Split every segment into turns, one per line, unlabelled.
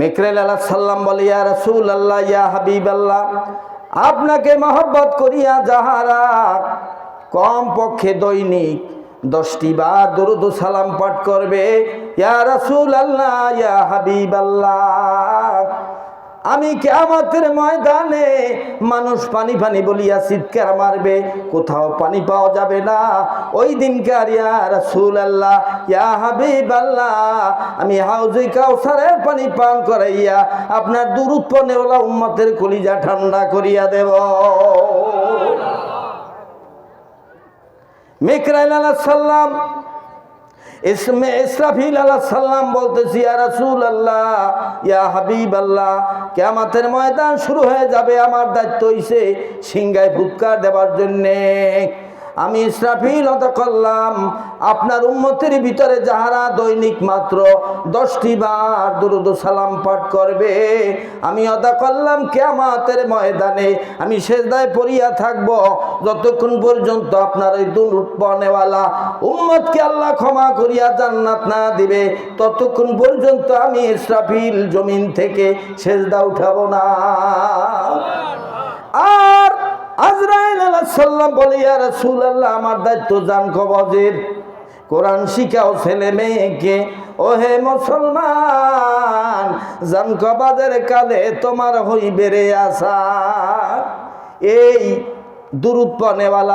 মেকরেল আল্লাহ সাল্লাম বলে, ইয়া রসুল আল্লাহ ইয়া হাবিব আল্লাহ আপনাকে মহব্বত করিয়া যাহারা কম পক্ষে দৈনিক দশটি বা দরুদ সালাম পাঠ করবে, ইয়া রসুল আল্লাহ ইয়া হাবিব আল্লাহ আমি কেমতের ময়দানে মানুষ পানি পানি বলিয়া চিৎকার মারবে, কোথাও পানি পাওয়া যাবে না। ওই রাসূল আল্লাহ ইয়া আমি হাউজে কাউসারের পানি পান করাইয়া আপনার দুরুৎ পনেওয়ালা উম্মতের কলিজা ঠান্ডা করিয়া দেব। মিকরাইল সাল্লাম ইসমে ইসরাফিল আল্লাহ সাল্লাম বলতেছি, ইয়া রাসূল আল্লাহ ইয়া হাবিব আল্লাহ কেমাতের ময়দান শুরু হয়ে যাবে। আমার দায়িত্ব হইছে সিংগায় ফুৎকার দেওয়ার জন্যে। আমি ইসরাফিল অত করলাম। আপনার উম্মতের ভিতরে যাহারা দৈনিক মাত্র দশটি বার দুরুদ সালাম পাঠ করবে, আমি অদা করলাম কেয়ামাতের ময়দানে। আমি সেজদায় পড়িয়া থাকব, যতক্ষণ পর্যন্ত আপনার ওই দুরুদ পনেওয়ালা উম্মতকে আল্লাহ ক্ষমা করিয়া জান্নাত না দিবে, ততক্ষণ পর্যন্ত আমি ইসরাফিল জমিন থেকে সেজদা উঠাবো না। আর আজরাইল আলাহ সাল্লাম বলে, ইয়া রাসূলুল্লাহ, আমার দায়িত্ব জান কবজের। কোরআন শিখাও ছেলে মেয়েকে ও হে মুসলমান, জান কবাজের কালে তোমার হইবে রে আশা এই দুরুদ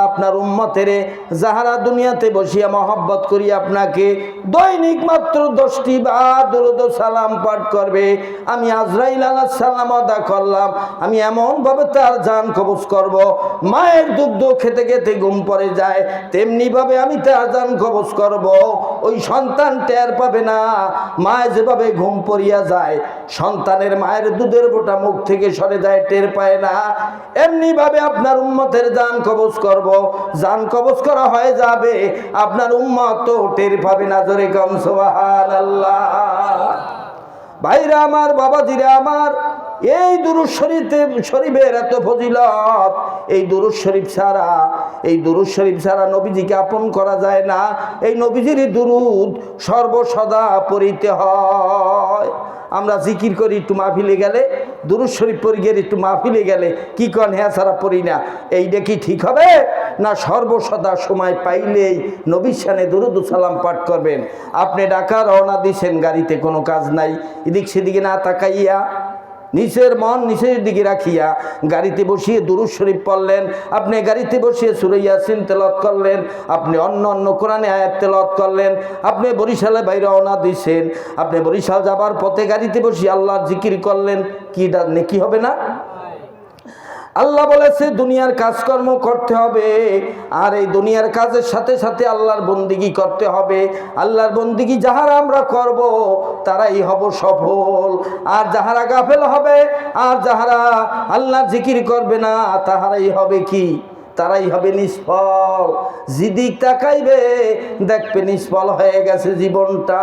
আপনার উম্মতেরে, যাহারা দুনিয়াতে বসিয়া মহব্বত করি আপনাকে দৈনিক মাত্র দশটি বা দুরুদ সালাম পাঠ করবে। আমি আজরাইল আল্লাহ সালাম আদা করলাম, আমি এমনভাবে তার জান কবজ করব। মায়ের দুগ্ধ খেতে খেতে ঘুম পড়ে যায়, তেমনিভাবে আমি তার জান কবজ করব। ওই সন্তান টের পাবে না। মায় যেভাবে ঘুম পড়িয়া যায়, সন্তানের মায়ের দুধের বোটা মুখ থেকে সরে যায়, টের পায় না। এমনিভাবে আপনার উম্মতের যান কবজ করব। যান কবজ করা হয়ে যাবে। আপনার উম্মত টের পাবে না জোরে কম সোহান আল্লাহ ভাইরা আমার বাবা বাবাজিরা আমার এই দুরুদ শরীফে, শরীফের এত ফজিলত। এই দুরুদ শরীফ ছাড়া, এই দুরুদ শরীফ ছাড়া নবীজিকে আপন করা যায় না। এই নবীজির দুরুদ সর্বসদা পড়িতে হয়। আমরা জিকির করি, একটু মাহফিলে গেলে, দুরুদ শরীফ পড়ি গেলে, একটু মাহফিলে গেলে, কি কন হ্যাঁ ছাড়া পড়ি না। এইটা কি ঠিক হবে? না সর্বসদা সময় পাইলেই নবীর সানে দুরুদ সালাম পাঠ করবেন? আপনি ঢাকা রওনা দিছেন, গাড়িতে কোনো কাজ নাই। এদিক সেদিকে না তাকাইয়া নিচের মন নিচের দিকে রাখিয়া গাড়িতে বসিয়ে দুরুজ শরীফ পড়লেন। আপনি গাড়িতে বসিয়ে সুরাইয়া সিন তেলত করলেন। আপনি অন্য অন্য কোরআনে আয়াত তেলত করলেন। আপনি বরিশালে বাইরে রওনা দিছেন। আপনি বরিশাল যাবার পথে গাড়িতে বসিয়ে আল্লাহ জিকির করলেন। কি নেকি হবে না? আল্লাহ বলেছে, দুনিয়ার কাজকর্ম করতে হবে, আর এই দুনিয়ার কাজের সাথে সাথে আল্লাহর বন্দিগি করতে হবে। আল্লাহর বন্দিগি যাহারা আমরা করব, তারাই হব সফল। আর যাহারা গাফেল হবে, আর যাহারা আল্লাহ জিকির করবে না, তাহারাই হবে কি? তারাই হবে নিষ্ফল। জিদিক তাকাইবে, দেখবে নিষ্ফল হয়ে গেছে জীবনটা।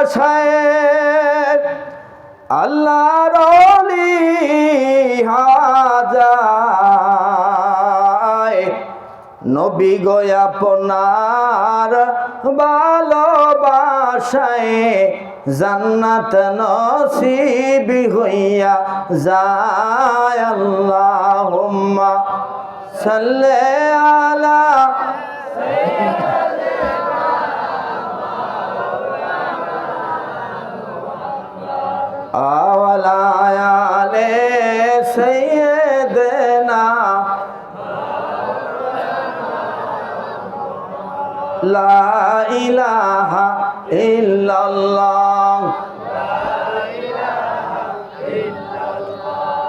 ভালোবাসায় আল্লাহর হাজায়। নবী গো আপনার ভালোবাসায় জান্নাত নসিবি হইয়া যায়। আল্লাহুম্মা সাল্লি আলা লা ইলাহা ইল্লাল্লাহ।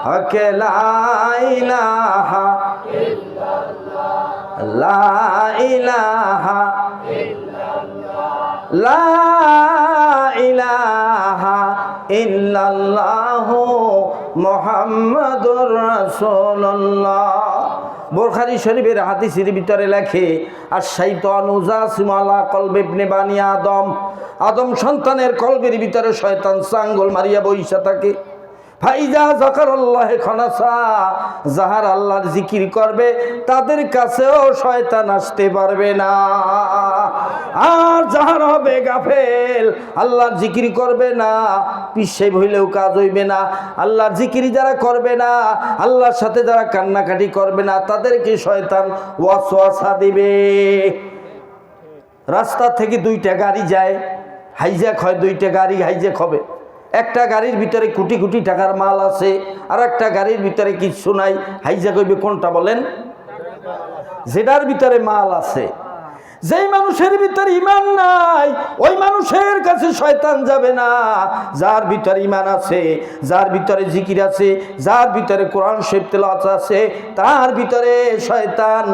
হক লা লা ইলাহা লা ইলাহা ইল্লাল্লাহু। মুহাম্মাদুর রাসূলুল্লাহ। বোরখারি শরীফের হাদিসের ভিতরে লেখে, আর শাইতান উজা সুমালা কলবে বানিয়া আদম। আদম সন্তানের কলবের ভিতরে শয়তান সাঙ্গল মারিয়া বইসা থাকে। ফাইজা জাকারুল্লাহ খনাসা। যাহার আল্লাহর জিকির করবে, তাদের কাছেও শয়তান আসতে পারবে না। আর যাহার হবে গাফেল, আল্লাহর জিকির করবে না পিসে হইলেও কাজ হইবে না, আল্লাহর জিকির যারা করবে না, আল্লাহর সাথে যারা কান্নাকাটি করবে না, তাদেরকে শয়তান ওয়াসওয়াসা দিবে। রাস্তা থেকে দুইটা গাড়ি যায়, হাইজ্যাক হয় দুইটা গাড়ি, হাইজ্যাক হবে। একটা গাড়ির ভিতরে কোটি কোটি টাকার মাল আছে, আর একটা গাড়ির ভিতরে কিছু নাই, হাইজ্যাক হইবে কোনটা বলেন? যেটার ভিতরে মাল আছে। যেই মানুষের ভিতরে ইমান নাই, ওই মানুষের কাছে শয়তান যাবে না। যার ভিতরে ইমান আছে, যার ভিতরে জিকির আছে, যার ভিতরে কোরআন শেফ তেলাওয়াত আছে, তার ভিতরে শয়তান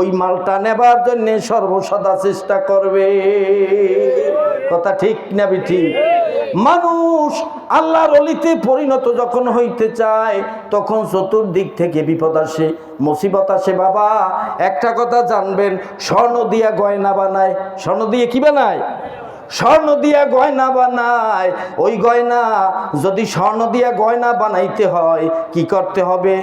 ওই মালটা নেবার জন্যে সর্বসদা চেষ্টা করবে। কথা ঠিক না ঠিক মানুষ আল্লাহর অলিতে পরিণত যখন হইতে চায়, তখন চতুর্দিক থেকে বিপদ আসে, মুসিবত আসে। বাবা, একটা কথা জানবেন, স্বর্ণ দিয়া গয়না বানায়। স্বর্ণ দিয়ে কি বানায়? স্বর্ণ দিয়া গয়না বানায়। ওই গয়না যদি স্বর্ণ দিয়া গয়না বানাইতে হয়, কি করতে হবে?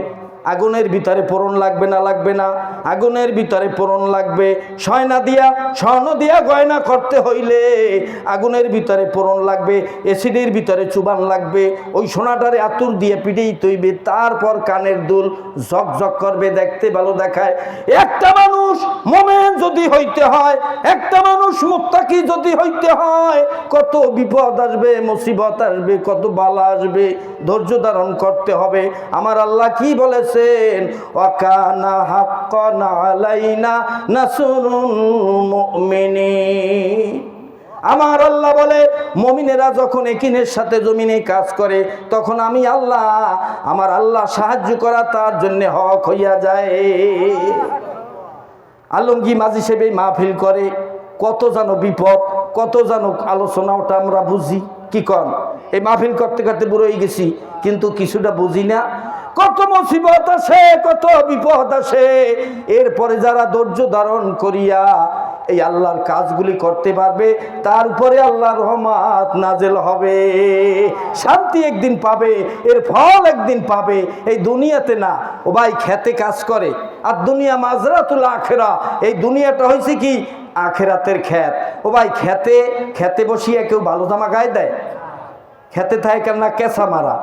আগুনের ভিতরে পূরণ লাগবে না লাগবে না। আগুনের ভিতরে পূরণ লাগবে। সয়না দিয়া, স্বর্ণ দিয়া গয়না করতে হইলে আগুনের ভিতরে পূরণ লাগবে, এসিডের ভিতরে চুবান লাগবে। ওই সোনাটারে আতুর দিয়ে পিটেই তৈবে, তারপর কানের দুল ঝকঝক করবে, দেখতে ভালো দেখায়। একটা মানুষ মোমেন যদি হইতে হয়, একটা মানুষ মুক্তাকি যদি হইতে হয়, কত বিপদ আসবে, মুসিবত আসবে, কত বালা আসবে, ধৈর্য ধারণ করতে হবে। আমার আল্লাহ কি বলেছেন আমার আল্লাহ বলে, মমিনেরা যখন একিনের সাথে জমিনে কাজ করে, তখন আমি আল্লাহ, আমার আল্লাহ সাহায্য করা তার জন্য হক হইয়া যায়। আলমগি মাঝি সেবে মাহফিল করে, কত যেন বিপদ, কত যেন আলোচনা ওটা আমরা বুঝি, কি কন? এই মাহফিল করতে করতে বুড়ো হয়ে গেছি, কিন্তু কিছুটা বুঝি না। কত মুসিবত আছে কত বিপদ আছে এরপরে যারা ধৈর্য ধারণ করিয়া এই আল্লাহর কাজগুলি করতে পারবে, তার উপরে আল্লাহর রহমাত নাজেল হবে। শান্তি একদিন পাবে, এর ফল একদিন পাবে। এই দুনিয়াতে না, ও ভাই খেতে কাজ করে। আর দুনিয়া মাজরাতুল আখেরা, এই দুনিয়াটা হয়েছে কি? আখেরাতের খ্যাত ও ভাই খেতে খেতে বসিয়ে কেউ ভালো জামা গায়ে দেয়? খেতে থাকে কেন না কেঁচা মারা?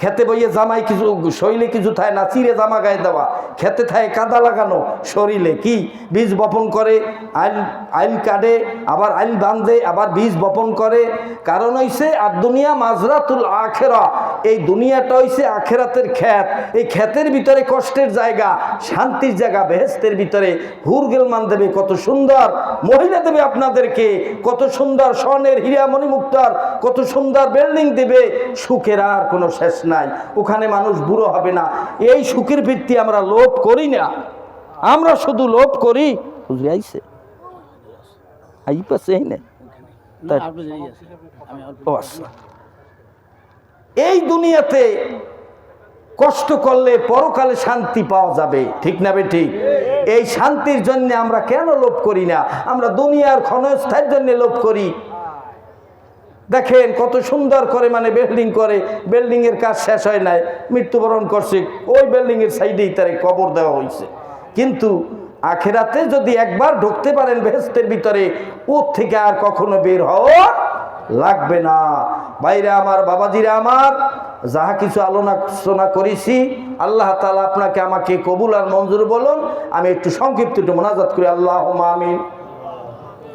খেতে বইয়ে জামাই কিছু শরীরে কিছু থায় না চিরে জামা গায়ে দেওয়া। খেতে থাকে কাদা লাগানো, শরীরে কি বীজ বপন করে আইল আইল কাটে আবার আইল বাঁধে, আবার বীজ বপন করে। কারণ হইছে, আর দুনিয়া মাজরাতুল আখেরা। এই দুনিয়াটা হইছে আখেরাতের খ্যাত এই খ্যাতের ভিতরে কষ্টের জায়গা, শান্তির জায়গা, বেহেস্তের ভিতরে। হুরগেলমান দেবে, কত সুন্দর। মহিলা দেবে আপনাদেরকে, কত সুন্দর স্বর্ণের হীরামণি মুক্তার, কত সুন্দর বিল্ডিং দেবে। সুখের আর কোনো শেষ নাই ওখানে মানুষ বুড়ো হবে না। এই সুখের ভিত্তি আমরা লোভ করি না। আমরা শুধু লোভ করি। আইসে আই না আচ্ছা। এই দুনিয়াতে কষ্ট করলে পরকালে শান্তি পাওয়া যাবে। ঠিক না বে ঠিক? এই শান্তির জন্য আমরা কেন লোভ করি না? আমরা দুনিয়ার ক্ষণস্থায়ের জন্য লোভ করি। দেখেন কত সুন্দর করে মানে বিল্ডিং করে বিল্ডিং এর কাজ শেষ হয় নাই, মৃত্যুবরণ করছে। ওই বিল্ডিং এর সাইডেই তারে কবর দেওয়া হয়েছে কিন্তু আখেরাতে যদি একবার ঢুকতে পারেন বেহেস্তের ভিতরে, ওর থেকে আর কখনো বের হওয়া লাগবে না। বাইরে আমার, বাবাজিরা আমার, যাহা কিছু আলোচনা করেছি, আল্লাহ তালা আপনাকে আমাকে কবুল আর মঞ্জুর বলুন। আমি একটু সংক্ষিপ্ত একটু মোনাজাত করি। আল্লাহ আমিন।